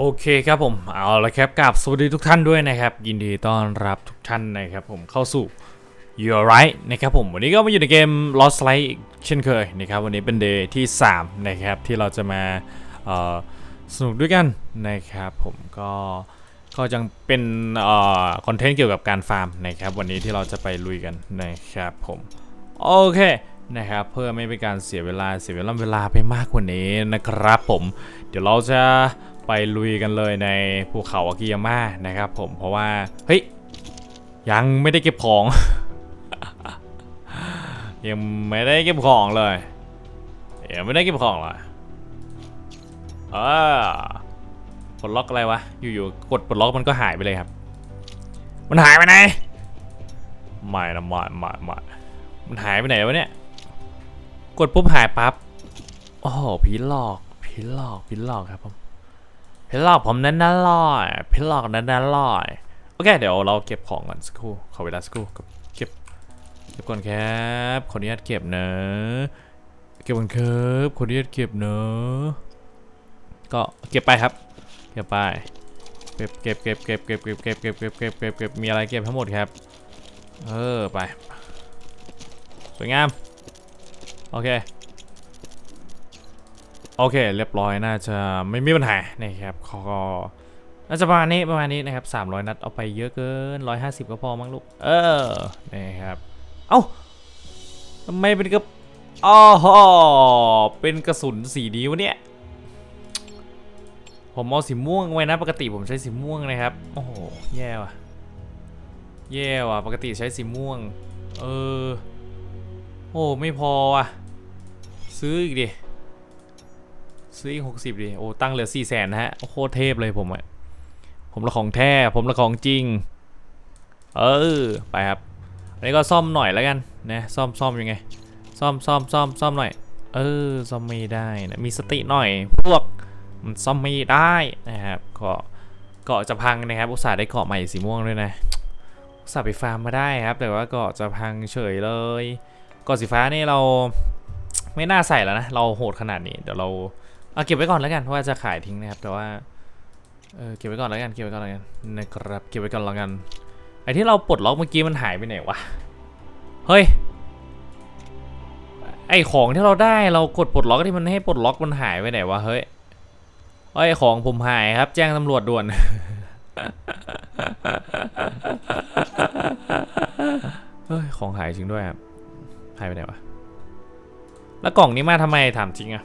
โอเคครับผมเอาละครับกับสวัสดีทุกท่านด้วยนะครับ ยินดีต้อนรับทุกท่านนะครับผมเข้าสู่ You're Right นะครับผมวันนี้ก็มาอยู่ในเกม Lost Light เช่นเคยนะครับวันนี้เป็นเดย์ที่ 3 นะครับที่เราจะมาสนุกด้วยกันนะครับผมก็ก็ยังเป็นอคอนเทนต์เกี่ยวกับการฟาร์มนะครับวันนี้ที่เราจะไปลุยกันนะครับผมโอเคนะครับเพื่อไม่เป็นการเสียเวลาเสียเวลาเวลาไปมากกว่านี้นะครับผม เดี๋ยวเราจะ ไปลุยกันเลยในภูเขาอากิยาม่านะครับ ผมเพราะว่าเฮ้ยยังไม่ได้เก็บของ ยังไม่ได้เก็บของเลยยังไม่ได้เก็บของเลยเออปลดล็อกอะไรวะอยู่ๆกดปลดล็อกมันก็หายไปเลยครับ มันหายไปไหนไม่นะไม่ไม่ไม่มันหายไปไหนวะเนี่ยกดปุ๊บหายปั๊บโอ้โหผีหลอกผีหลอกผีหลอกครับผม ผีหลอกผมนั้นน่าลอยผีหลอกนั้นน่าลอยโอเค เดี๋ยวเราเก็บของก่อนสักครู่ขอเวลาสักครู่เก็บเก็บก่อนครับขออนุญาตเก็บนะเก็บก่อนครับขออนุญาตเก็บเนอะก็เก็บไปครับ เก็บไปเก็บเก็บเก็บเก็บเก็บเก็บเก็บเก็บเก็บเก็บเก็บเก็บมีอะไรเก็บทั้งหมดครับเออไปสวยงามโอเค โอเค เรียบร้อยน่าจะไม่มีปัญหานะครับขอน่าจะประมาณนี้ประมาณนี้นะครับ300 นัดเอาไปเยอะเกิน 150 ก็พอมั้งลูก เออนะครับเอ้าทำไมเป็นกระอ๋อเป็นกระสุนสีนี้วะเนี่ยผมเอาสีม่วงไว้นะ ปกติผมใช้สีม่วงนะครับ โอ้โห แย่ว่ะ แย่ว่ะ ปกติใช้สีม่วง เออ โอ้ ไม่พอว่ะ ซื้ออีกดิ ซื้ออีกหกสิบดิโอ้ตั้งเหลือสี่แสนนะฮะโคตรเทพเลยผมอะผมละของแท้ผมละของจริง เออไปครับอันนี้ก็ซ่อมหน่อยแล้วกันนะซ่อมซ่อมยังไง ซ่อมซ่อมซ่อมซ่อมหน่อย เออซ่อมไม่ได้นะมีสติหน่อย พวกมันซ่อมไม่ได้นะครับเก็เกาะจะพังนะครับอุตส่าห์ได้เกาะใหม่สีม่วงด้วยนะอุตส่าห์ไปฟาร์มมาได้ครับ แต่ว่าเกาะจะพังเฉยเลยเกาะสีฟ้านี่เราไม่น่าใส่แล้วนะ เราโหดขนาดนี้ เดี๋ยวเรา เอาเก็บไว้ก่อนแล้วกันเพราะว่าจะขายทิ้งนะครับ แต่ว่าเออเก็บไว้ก่อนแล้วกันเก็บไว้ก่อนแล้วกันนะครับเก็บไว้ก่อนแล้วกันไอที่เราปลดล็อกเมื่อกี้มันหายไปไหนวะเฮ้ยไอของที่เราได้เรากดปลดล็อกที่มันให้ปลดล็อกมันหายไปไหนวะเฮ้ยเฮ้ยของผมหายครับ แจ้งตำรวจด่วน เฮ้ยของหายจริงด้วยครับหายไปไหนวะแล้วกล่องนี้มาทำไมถามจริงอะ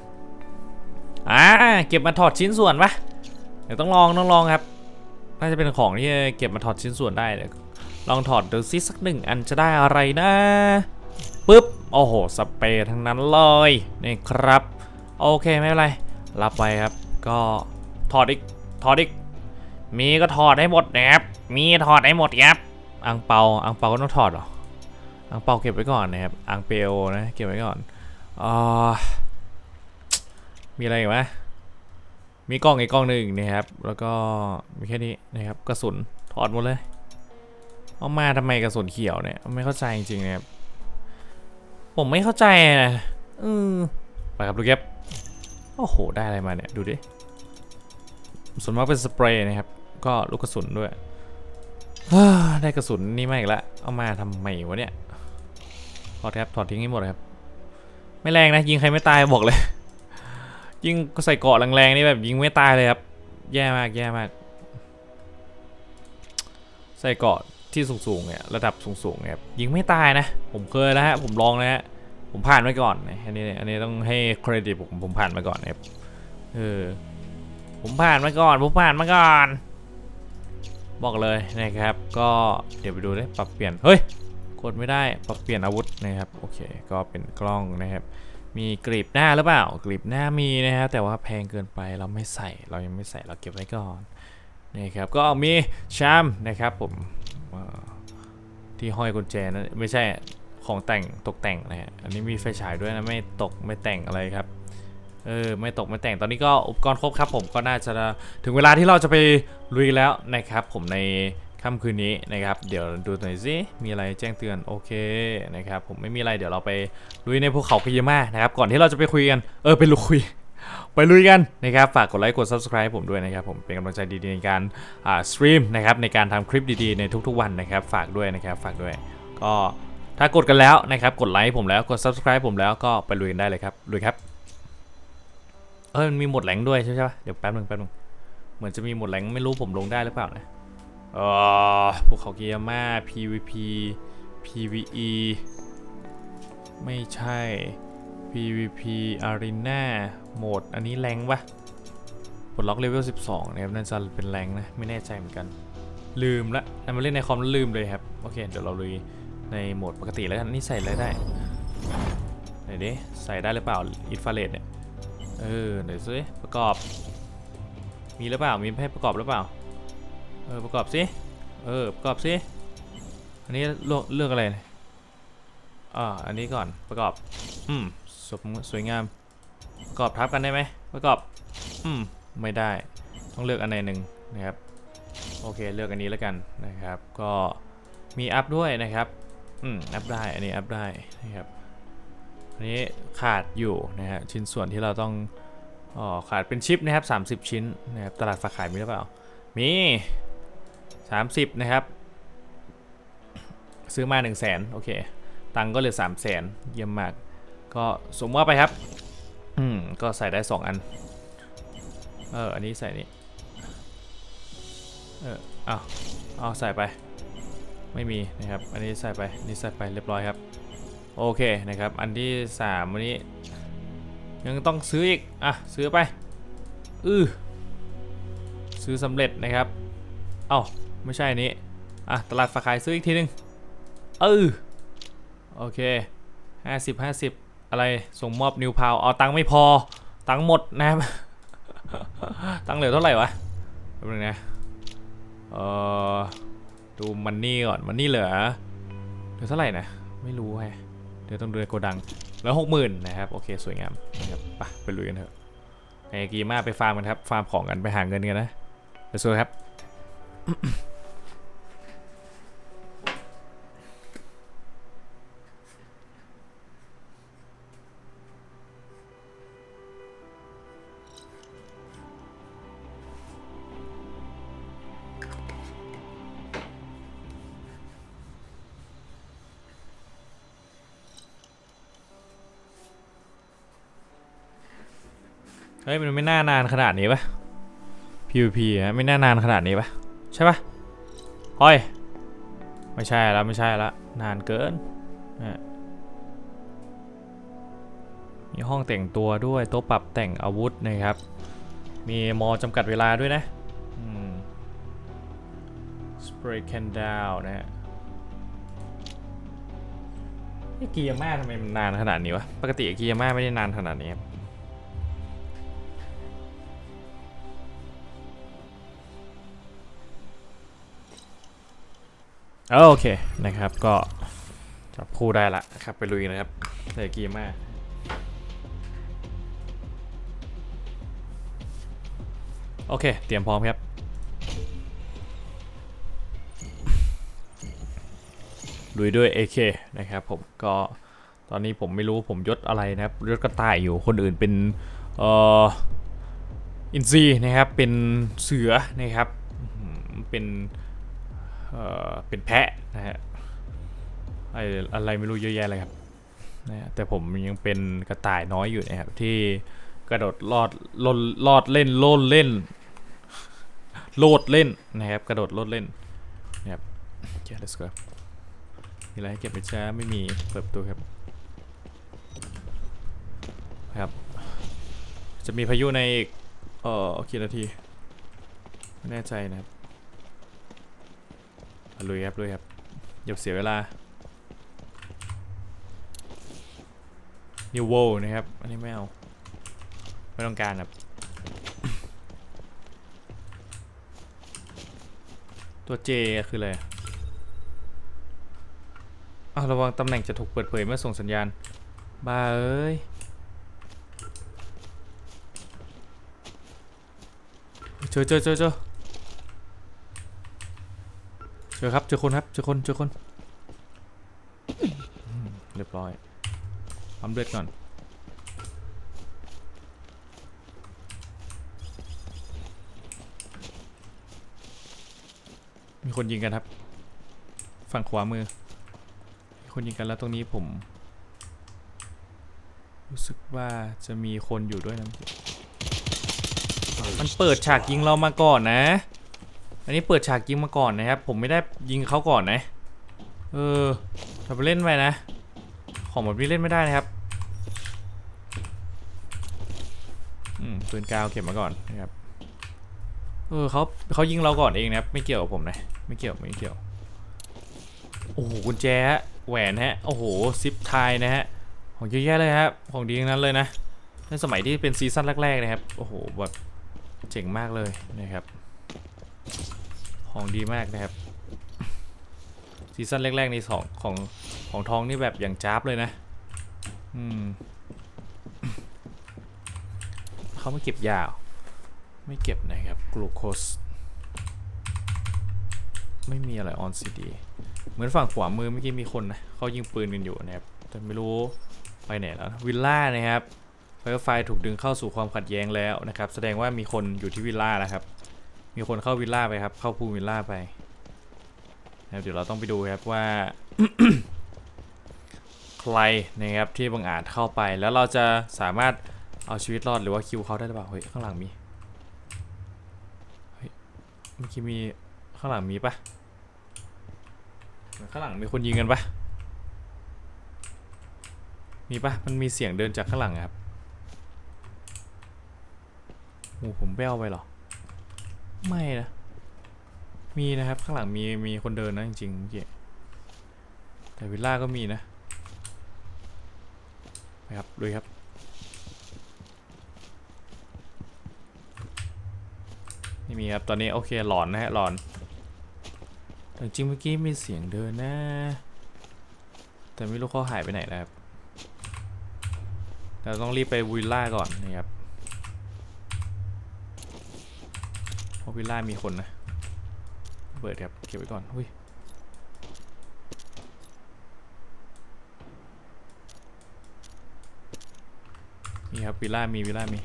อ่าเก็บมาถอดชิ้นส่วนปะเดี๋ยวต้องลองต้องลองครับน่าจะเป็นของที่เก็บมาถอดชิ้นส่วนได้เดี๋ยวลองถอดดูซิสักหนึ่งอันจะได้อะไรนะปึ๊บโอ้โหสเปรย์ทั้งนั้นเลยนี่ครับโอเคไม่เป็นไรรับไว้ครับ ก็ถอดอีกถอดอีกมีก็ถอดให้หมดนะครับมีถอดให้หมดครับอังเปาอังเปาก็ต้องถอดหรออังเปาเก็บไว้ก่อนนะครับอังเปลนะเก็บไว้ก่อนอ่า มีอะไรอีกไหมมีกล้องอีกกล้องหนึ่งนะครับ แล้วก็มีแค่นี้นะครับกระสุนถอดหมดเลย เอามาทำไมกระสุนเขียวเนี่ย ไม่เข้าใจจริงๆนะครับ ผมไม่เข้าใจนะอืมไปครับดูเก็บโอ้โห ได้อะไรมาเนี่ย ดูดิ ส่วนมากเป็นสเปรย์นะครับ ก็ลูกกระสุนด้วย ได้กระสุนนี่มาอีกแล้วเอามาทำไมวะเนี่ย ถอดครับ ถอดทิ้งให้หมดเลยครับ ไม่แรงนะ ยิงใครไม่ตายบอกเลย ยิงใส่เกาะแรงๆนี่แบบยิงไม่ตายเลยครับ แย่มากแย่มาก ใส่เกาะที่สูงๆเนี่ยระดับสูงๆเนี่ยครับยิงไม่ตายนะ ผมเคยแล้วฮะผมลองนะฮะผมผ่านมาก่อนนะอันนี้อันนี้ต้องให้เครดิตผมผมผ่านมาก่อนนะครับเออผมผ่านมาก่อนผมผ่านมาก่อน บอกเลยนะครับ ก็เดี๋ยวไปดูเลยปรับเปลี่ยนเฮ้ยกดไม่ได้ปรับเปลี่ยนอาวุธนะครับโอเค ก็เป็นกล้องนะครับ มีกรีบหน้าหรือเปล่า กรีบหน้ามีนะครับแต่ว่าแพงเกินไปเราไม่ใส่เรายังไม่ใส่เราเก็บไว้ก่อนนะครับก็มีชามนะครับผมที่ห้อยกุญแจนะไม่ใช่ของแต่งตกแต่งนะฮะอันนี้มีไฟฉายด้วยนะไม่ตกไม่แต่งอะไรครับเออไม่ตกไม่แต่งตอนนี้ก็อุปกรณ์ครบครับผมก็น่าจะถึงเวลาที่เราจะไปลุยแล้วนะครับผมใน ค่ำคืนนี้นะครับ เดี๋ยวดูหน่อยสิมีอะไรแจ้งเตือนโอเคนะครับผมไม่มีอะไรเดี๋ยวเราไปลุยในภูเขากิยามานะครับก่อนที่เราจะไปคุยกันเออไปลุยไปลุยกันนะครับ ฝากกดไลค์กด subscribe ผมด้วยนะครับ ผมเป็นกำลังใจดีๆในการอ่าสตรีมนะครับในการทำคลิปดีๆในทุกๆวันนะครับ ฝากด้วยนะครับฝากด้วย ก็ถ้ากดกันแล้วนะครับ กดไลค์ผมแล้วกด subscribe ผมแล้วก็ไปลุยกันได้เลยครับลุยครับเออมันมีหมดแหลงด้วยใช่ปะเดี๋ยวแป๊บนึงแป๊บนึงเหมือนจะมีหมดแหลงไม่รู้ผมลงได้หรือเปล่านะ เออภูเขาเกียร์มา PVP PVE ไม่ใช่ PVP Arena โหมด อันนี้แรงปะปลดล็อกเลเวล 12 นะครับ น่าจะเป็นแรงนะ ไม่แน่ใจเหมือนกัน ลืมละอันมาเล่นในคอมแล้วลืมเลยครับ โอเค เดี๋ยวเราลุยในโหมดปกติแล้วกัน นี่ใส่อะไรได้ไหนดิใส่ได้หรือเปล่า อินฟราเรดเนี่ย เออ เดี๋ยวซิประกอบ มีหรือเปล่า มีให้ประกอบหรือเปล่า ออประกอบสิเออประกอบสิอันนี้เลือกอะไรเนี่ยอ่าอันนี้ก่อนประกอบอืมสวสวยงามประกอบทับกันได้ไหมประกอบอืมไม่ได้ต้องเลือกอันใดหนึ่งนะครับโอเคเลือกอันนี้แล้วกันนะครับ ก็มีอัพด้วยนะครับอืมอัพได้อันนี้อัพได้นะครับอันนี้ขาดอยู่นะฮะชิ้นส่วนที่เราต้องอ๋อขาดเป็นชิปนะครับ30 ชิ้นนะครับตลาดฝากขายมีหรือเปล่ามี 30 นะครับ ซื้อมา 1 0 0 0 0แสนโอเค ตังก็เหลือ 3 0 0แสนเยี่ยมมาก ก็สมว่าไปครับ อืม ก็ใส่ได้ 2 อัน เออ อันนี้ใส่นี่เออเอาเอาใส่ไป ไม่มีนะครับ อันนี้ใส่ไปนนี่ใส่ไปเรียบร้อยครับ โอเคนะครับ อันที่3วันนี้ ยังต้องซื้ออีก อะ ซื้อไป อือซื้อสำเร็จนะครับ เอ้า ไม่ใช่อันนี้ อะ ตลาดฝากขายซื้ออีกทีหนึง เออ โอเค50 50อะไร ส่งมอบนิวพาวเอาตังค์ไม่พอ ตังค์หมดนะครับ ตังค์เหลือเท่าไหร่วะแป๊บนึงนะ เออดูมันนี่ก่อน มันนี่เหลือ เหลือเท่าไหร่นะ ไม่รู้แฮะเดี๋ยวต้องดูในโกดัง แล้วหกหมื่นนะครับ โอเค สวยงามนะครับไปไปลุยกันเถอะไอ้กีมาไปฟาร์มกันครับ ฟาร์มของกันไปหาเงินกันนะ ไปสวยครับ ฮ้ยมันไม่น่านานขนาดนี้ปะ PVP ฮะไม่น่านานขนาดนี้ปะใช่ปะเฮ้ยไม่ใช่แล้วไม่ใช่แล้วนานเกินนะมีห้องแต่งตัวด้วยโต๊ะปรับแต่งอาวุธนะครับ มีมอจำกัดเวลาด้วยนะอืม spray can down นะฮะไอ้กียาม่าทำไมมันนานขนาดนี้วะ ปกติเกียาม่าไม่ได้นานขนาดนี้ครับ โอเคนะครับก็จับคู่ได้ละครับไปลุยนะครับเตะกีมาโอเค เตรียมพร้อมครับ ลุยด้วย AK นะครับผมก็ตอนนี้ผมไม่รู้ผมยศอะไรนะครับยศกระต่ายอยู่คนอื่นเป็นเอ่ออินซีนะครับเป็นเสือนะครับอื้อหือเป็น เป็นแพะนะฮะไออะไรไม่รู้เยอะแยะเลยครับนะแต่ผมยังเป็นกระต่ายน้อยอยู่นะครับที่กระโดดลอดลนลอดเล่นโลดเล่น โลดเล่นนะครับ กระโดดโลดเล่นนะครับโอเค let's go มีอะไรให้เก็บไปช้าไม่มีเปิดประตูครับครับ จะมีพายุในอีกเอ่อกี่นาที ไม่แน่ใจนะครับ ลุยครับลุยครับอย่าเสียเวลา New World นะครับ อันนี้ไม่เอา ไม่ต้องการครับ ตัว J คืออะไรอะอ้าวระวังตำแหน่งจะถูกเปิดเผยเมื่อส่งสัญญาณ บ้าเอ้ยเจอเจอเจอเจอ เจอครับเจอคนครับเจอคนเจอคนเรียบร้อยอัมเลือดก่อนมีคนยิงกันครับ ฝั่งขวามือ มีคนยิงกันแล้วตรงนี้ผม รู้สึกว่าจะมีคนอยู่ด้วยนะมันเปิดฉากยิงเรามาก่อนนะ อันนี้เปิดฉากยิงมาก่อนนะครับ ผมไม่ได้ยิงเขาก่อนนะ เออทำไปเล่นไปนะ ของแบบนี้เล่นไม่ได้นะครับอืมปืนกาวเก็บมาก่อนนะครับ เออเขาเขายิงเราก่อนเองนะครับ ไม่เกี่ยวกับผมนะ ไม่เกี่ยวไม่เกี่ยว โอ้โหกุญแจแหวนฮะ โอ้โหซิปไทยนะฮะ ของเยอะแยะเลยครับ ของดีทั้งนั้นเลยนะในสมัยที่เป็นซีซั่นแรกๆนะครับ โอ้โหแบบเจ๋งมากเลยนะครับ ของดีมากนะครับซีซั่นแรกๆในสองของของทองนี่แบบอย่างจ้าบเลยนะ อืมเขาไม่เก็บยาเหรอไม่เก็บนะครับกลูโคสไม่มีอะไรออนซีดีเหมือนฝั่งขวามือเมื่อกี้มีคนนะเขายิงปืนกันอยู่นะครับ แต่ไม่รู้ไปไหนแล้ววิลล่านะครับไฟไฟถูกดึงเข้าสู่ความขัดแย้งแล้วนะครับ แสดงว่ามีคนอยู่ที่วิลล่าแล้วครับ มีคนเข้าวิลล่าไปครับ เข้าภูวิลล่าไปนะครับเดี๋ยวเราต้องไปดูครับว่า ใครนะครับที่บังอาจเข้าไปแล้วเราจะสามารถเอาชีวิตรอดหรือว่าคิวเขาได้หรือเปล่าเฮ้ยข้างหลังมีเฮ้ยเมื่อกี้มีข้างหลังมีปะข้างหลังมีคนยิงกันปะมีปะมันมีเสียงเดินจากข้างหลังครับโอ้ผมแบ้วไปหรอ ไม่นะ มีนะครับ ข้างหลังมีมีคนเดินนะจริงๆเมื่อกี้แต่วิลล่าก็มีนะ ไปครับลุยครับไม่มีครับ ตอนนี้โอเคหลอนนะฮะหลอนแต่จริงเมื่อกี้มีเสียงเดินนะ แต่ไม่รู้เขาหายไปไหนแล้วครับเราต้องรีบไปวิลล่าก่อนนะครับ พราะวิลล่ามีคนนะ เปิดครับ เก็บไว้ก่อนอุ้ยมีครับวิลล่ามีวิลล่ามี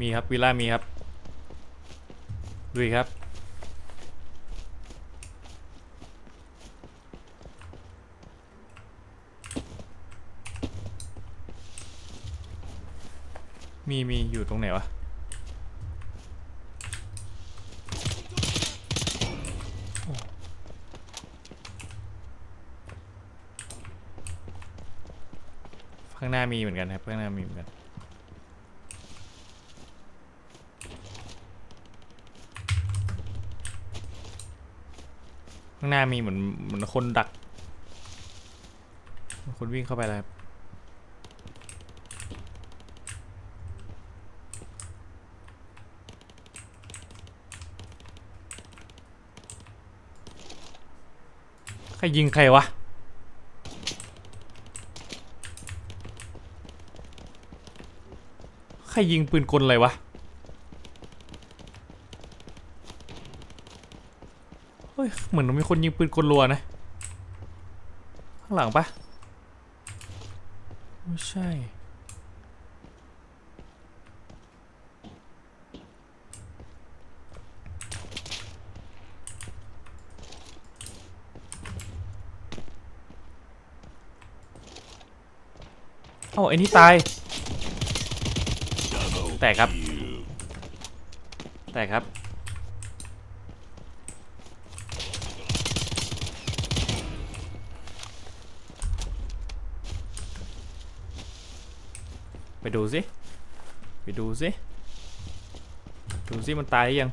มีครับวิลล่ามีครับดูครับ มีมีอยู่ตรงไหนวะ ข้างหน้ามีเหมือนกันครับ ข้างหน้ามีเหมือนกัน ข้างหน้ามีเหมือนเหมือนคนดัก คนวิ่งเข้าไปแล้วครับ รยิงใครวะ ใครยิงปืนกลอะไรวะ เฮ้ย เหมือนมีคนยิงปืนกลรัวนะ ข้างหลังปะไม่ใช่ เอ้าไอ้นี่ตาย แตกครับ แตกครับ ไปดูสิ ไปดูสิ ดูสิมันตายยัง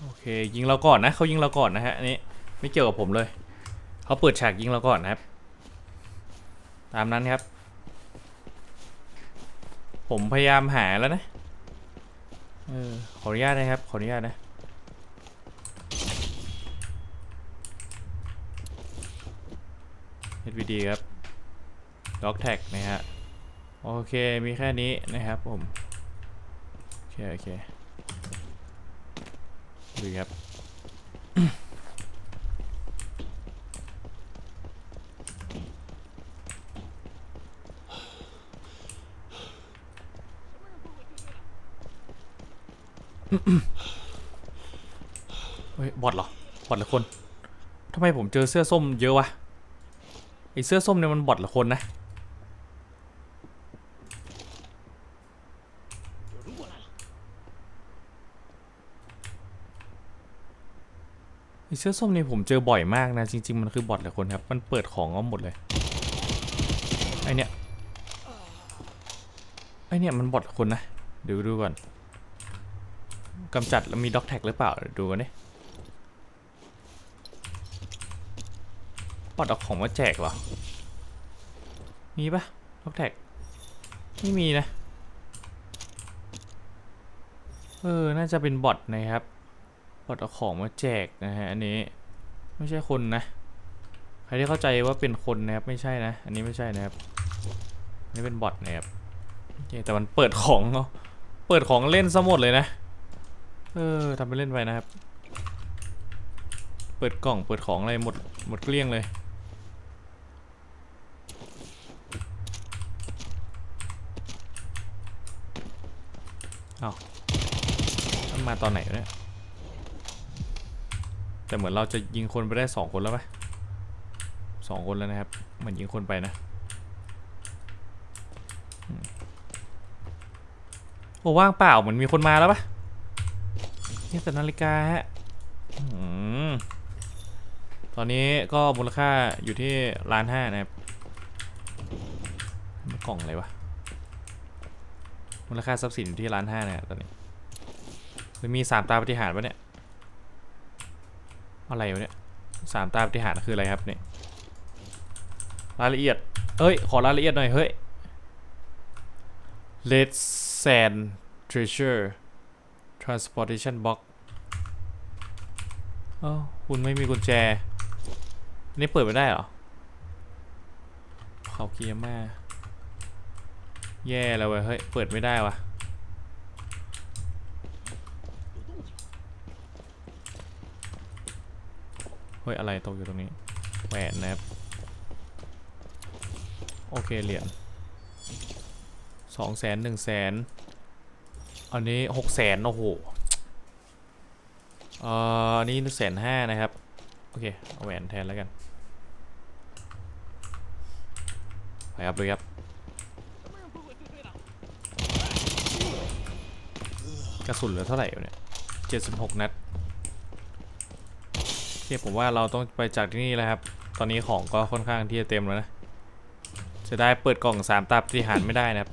โอเคยิงเราก่อนนะเขายิงเราก่อนนะฮะอันนี้ไม่เกี่ยวกับผมเลย เขาเปิดฉากยิงเราก่อนนะครับ ตามนั้นครับ ผมพยายามหาแล้วนะออขออนุญาตนะครับ ขออนุญาตนะ HVD ครับ Dog Tag นะฮะ โอเค มีแค่นี้นะครับผม โอเค โอเคดูครับ เฮ้ยบอทเหรอบอทหรือคนทำไมผมเจอเสื้อส้มเยอะวะไอเสื้อส้มเนี่ยมันบอทหรือคนนะไอเสื้อส้มนี่ผมเจอบ่อยมากนะจริง ๆ มันคือบอทหรือคนครับ มันเปิดของเอาหมดเลยไอเนี่ยไอเนี่ยมันบอทหรือคนนะเดี๋ยวดูก่อน กำจัดแล้วมีด็อกแท็กหรือเปล่า ดูกันดิบอทเอาของมาแจกเหรอ มีปะด็อกแท็กไม่มีนะ เออ น่าจะเป็นบอทนะครับ บอทเอาของมาแจกนะฮะ อันนี้ไม่ใช่คนนะ ใครที่เข้าใจว่าเป็นคนนะครับ ไม่ใช่นะ อันนี้ไม่ใช่นะครับนนี้เป็นบอทนะครับโอเคแต่มันเปิดของเนาะเปิดของเล่นซะหมดเลยนะ เออทำไปเล่นไปนะครับ เปิดกล่องเปิดของอะไรหมดหมดเกลี้ยงเลย เอามันมาตอนไหนเนี่ย แต่เหมือนเราจะยิงคนไปได้สองคนแล้วปะสองคนแล้วนะครับ เหมือนยิงคนไปนะโอ้ว่างเปล่าเหมือนมีคนมาแล้วปะ นี่แต่นาฬิกาฮะตอนนี้ก็มูลค่าอยู่ที่ล้านห้านะครับมันกล่องอะไรวะ มูลค่าทรัพย์สินอยู่ที่ล้านห้าเนี่ยตอนนี้มันมีสามตาปฏิหารปะเนี่ย อะไรวะเนี่ยสามตาปฏิหารคืออะไรครับเนี่ยรายละเอียด เอ้ย ขอรายละเอียดหน่อย เฮ้ย Red Sand Treasure Transportation Box เอ้าคุณไม่มีกุญแจนนี้เปิดไม่ได้เหรอ เขาเกียร์มา แย่แล้วเว้ย เฮ้ย เปิดไม่ได้วะเฮ้ย อะไรตกอยู่ตรงนี้ แหวนนะครับ โอเค เหรียญสองแสนหนึ่งแสน อันนี้หกแสนโอ้โห อ่ออันนี้แสนห้านะครับ โอเค เอาแหวนแทนแล้วกัน ไปครับเลยครับ กระสุนเหลือเท่าไหร่เนี่ยเจ็ดสิบหกนัดโอเคผมว่าเราต้องไปจากที่นี่แล้วครับ ตอนนี้ของก็ค่อนข้างที่จะเต็มแล้วนะ จะได้เปิดกล่องสามตาปฏิหารไม่ได้นะครับ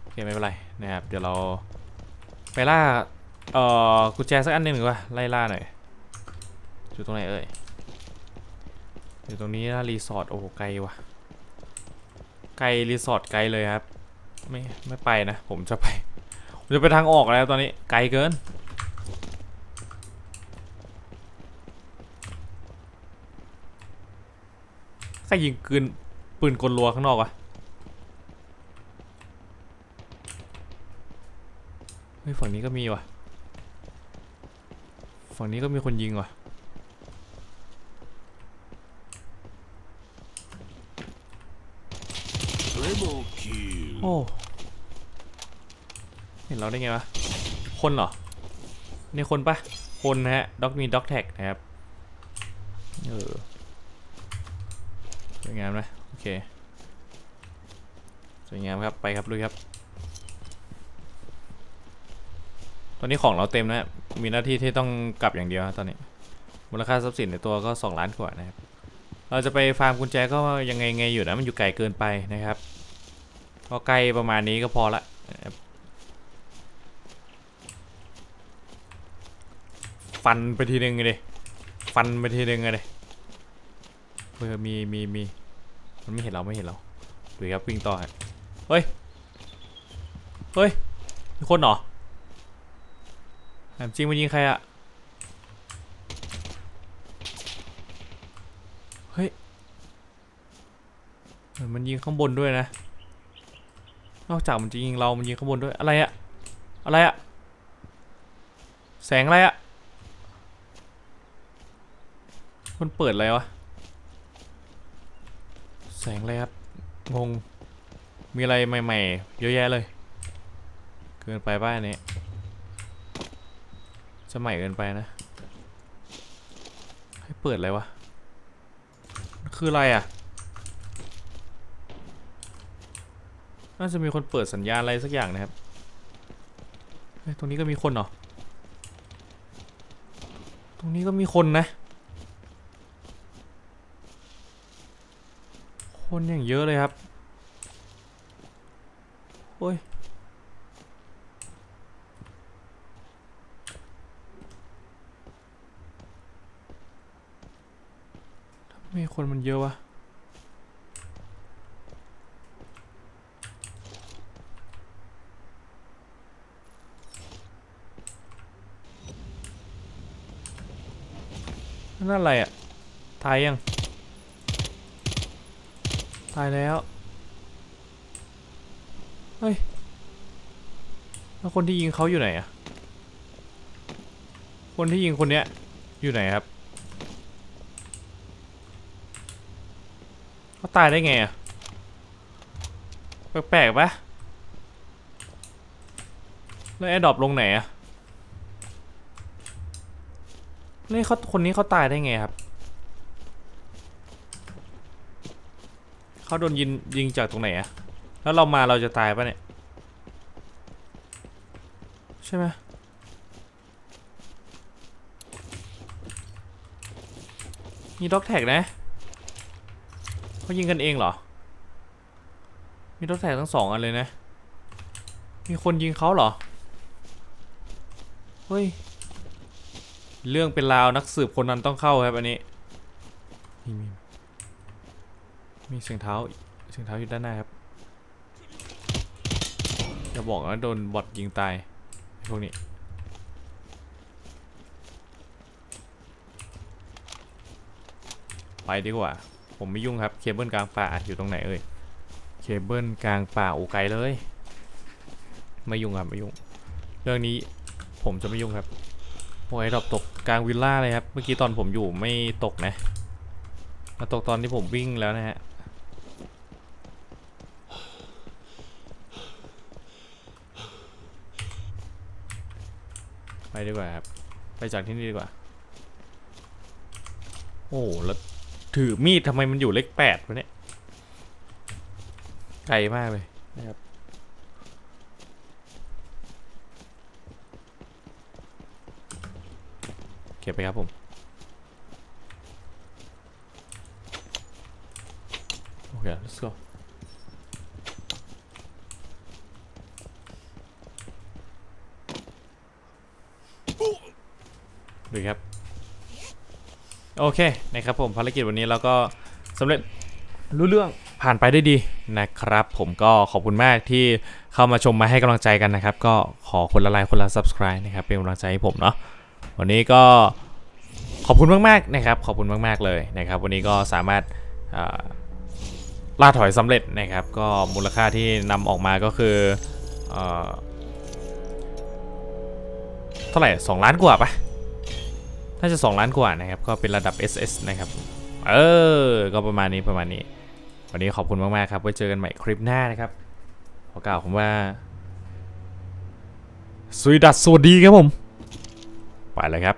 โอเค ไม่เป็นไรนะครับ เดี๋ยวเราไปล่า เอ่อกุญแจสักอันหนึ่งหรือว่าไล่ล่าหน่อย อยู่ตรงไหนเอ่ย อยู่ตรงนี้นะรีสอร์ทโอ้โหไกลว่ะ ไกลรีสอร์ทไกลเลยครับ ไม่ไม่ไปนะ ผมจะไป ผมจะไปทางออกแล้วตอนนี้ไกลเกินใครยิงปืนปืนกลรัวข้างนอกวะเฮ้ยฝั่งนี้ก็มีว่ะ ฝั่งนี้ก็มีคนยิงว่ะ Triple kill. โอ้ เห็นเราได้ไงวะ คนเหรอ นี่คนปะคนนะฮะ ด็อกมีด็อกแท็กนะครับ เออสวยงามนะ โอเค สวยงามครับ ไปครับลุยครับ ตอนนี้ของเราเต็มนะฮะ มีหน้าที่ที่ต้องกลับอย่างเดียวตอนนี้ มูลค่าทรัพย์สินในตัวก็ 2 ล้านกว่านะครับ เราจะไปฟาร์มกุญแจก็ยังไงไงอยู่นะ มันอยู่ไกลเกินไปนะครับ ก็ใกล้ประมาณนี้ก็พอละฟันไปทีนึงเลยฟันไปทีนึงเลยเออมีมีมีมันไม่เห็นเราไม่เห็นเราดูครับวิ่งต่อเฮ้ย เฮ้ยคนเหรอ ถามจริงมันยิงใครอะเฮ้ยเหมือนมันยิงข้างบนด้วยนะ นอกจากมันจะยิงเรา มันยิงข้างบนด้วยอะไรอะอะไรอะแสงอะไรอะมันเปิดอะไรวะ แสงอะไรครับ งง มีอะไรใหม่ ๆ เยอะแยะเลย เกินไปป้านนี้ จะใหม่เกินไปนะ ให้เปิดอะไรวะ คืออะไรอะ น่าจะมีคนเปิดสัญญาณอะไรสักอย่างนะครับเฮ้ตรงนี้ก็มีคนเหรอ ตรงนี้ก็มีคนนะ คนอย่างเยอะเลยครับ โอ้ย ไม่คนมันเยอะวะนั่นอะไรอะ ตายยัง ตายแล้ว เฮ้ย แล้วคนที่ยิงเขาอยู่ไหนอะ คนที่ยิงคนเนี้ย อยู่ไหนครับ เขา ตายได้ไงอะแปลกๆปะแล้วแอร์ดอปลงไหนอะนี่เขาคนนี้เขาตายได้ไงครับ เขาโดนยิงยิงจากตรงไหนอะแล้วเรามาเราจะตายปะเนี่ย ใช่ไหมมีด็อกแท็กนะ เขายิงกันเองเหรอ มีด็อกแท็กทั้งสองอันเลยนะ มีคนยิงเขาเหรอ เฮ้ย เรื่องเป็นราวนักสืบคนนั้นต้องเข้าครับอันนี้ มีมีมีเสียงเท้าเสียงเท้าอยู่ด้านหน้าครับอย่าบอกนะโดนบอทยิงตายพวกนี้ไปดีกว่า ผมไม่ยุ่งครับเคเบิลกลางป่าอยู่ตรงไหนเอ่ยเคเบิลกลางป่าโอ้ไกลเลย ไม่ยุ่งครับไม่ยุ่ง เรื่องนี้ผมจะไม่ยุ่งครับโอ้ยดรอปตกกลางวิลล่าเลยครับ เมื่อกี้ตอนผมอยู่ไม่ตกนะมาตกตอนที่ผมวิ่งแล้วนะฮะไปดีกว่าครับ ไปจากที่นี่ดีกว่า โอ้แล้ว ถือมีดทำไมมันอยู่เลขแปดวะเนี่ย ไกลมากเลยนะครับ เก็บไปครับผมโอเค let's go ดูครับ โอเคนะครับผมภารกิจวันนี้เราก็สำเร็จรู้เรื่องผ่านไปได้ดีนะครับ ผมก็ขอบคุณมากที่เข้ามาชมมาให้กำลังใจกันนะครับ ก็ขอคนละไลค์คนละ subscribe นะครับเป็นกำลังใจให้ผมเนาะวันนี้ก็ขอบคุณมากๆนะครับ ขอบคุณมากๆเลยนะครับ วันนี้ก็สามารถล่าถอยสำเร็จนะครับ ก็มูลค่าที่นำออกมาก็คือเท่าไหร่2ล้านกว่าปะ น่าจะ 2 ล้านกว่านะครับ ก็เป็นระดับ SS นะครับ เออ ก็ประมาณนี้ประมาณนี้ วันนี้ขอบคุณมากๆครับ ไว้เจอกันใหม่คลิปหน้านะครับ ขอกล่าวผมว่า สวีดัสสวัสดีครับผม ไปเลยครับ